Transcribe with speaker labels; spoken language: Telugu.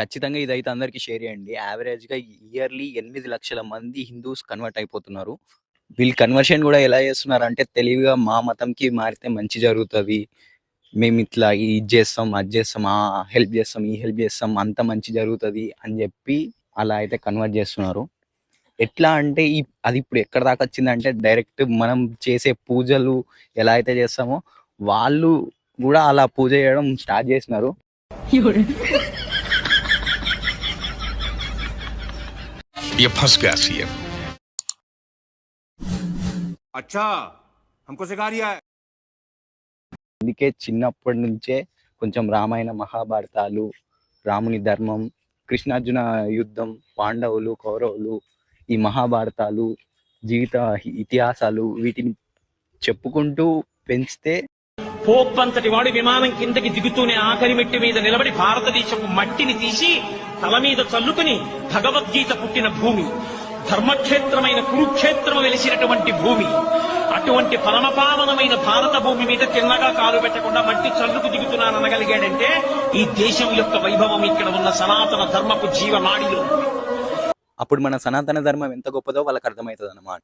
Speaker 1: ఖచ్చితంగా ఇదైతే అందరికీ షేర్ చేయండి. యావరేజ్‌గా ఇయర్‌లీ 8,00,000 మంది హిందూస్ కన్వర్ట్ అయిపోతున్నారు. వీళ్ళు కన్వర్షన్ కూడా ఎలా చేస్తున్నారు అంటే తెలివిగా మా మతంకి మారితే మంచి జరుగుతది. ఇట్లా ఇది చేస్తాం అది చేస్తాం ఆ హెల్ప్ చేస్తాం ఈ హెల్ప్ చేస్తాం అంత మంచి జరుగుతది అని చెప్పి అలా అయితే కన్వర్ట్ చేస్తున్నారు ఎట్లా అంటే ఈ అది ఇప్పుడు ఎక్కడి దాకా వచ్చిందంటే డైరెక్ట్ మనం చేసే పూజలు ఎలా అయితే చేస్తామో వాళ్ళు కూడా అలా పూజ చేయడం స్టార్ట్ చేసినారు.
Speaker 2: ये फंस गया सीएम
Speaker 3: अच्छा हमको सिखा रिया है
Speaker 1: అందుకే చిన్నప్పటి నుంచే కొంచెం రామాయణ మహాభారతాలు, రాముని ధర్మం, కృష్ణార్జున యుద్ధం, పాండవులు, కౌరవులు, ఈ మహాభారతాలు, జీవిత ఇతిహాసాలు వీటిని చెప్పుకుంటూ పెంచితే
Speaker 4: పోప్పంతటి వాడు విమానం కిందకి దిగుతూనే ఆఖరి మెట్టి మీద నిలబడి భారతదేశపు మట్టిని తీసి తల మీద చల్లుకుని భగవద్గీత పుట్టిన భూమి. ధర్మక్షేత్రమైన కురుక్షేత్రము వెలిసినటువంటి భూమి. అటువంటి పరమపావనమైన భారత భూమి మీద చిన్నగా కాలు పెట్టకుండా మట్టి చల్లుకు దిగుతున్నాననగలిగాడంటే ఈ దేశం యొక్క వైభవం ఇక్కడ ఉన్న సనాతన ధర్మపు జీవనాడిలో.
Speaker 1: అప్పుడు మన సనాతన ధర్మం ఎంత గొప్పదో వాళ్ళకి అర్థమవుతదన్నమాట.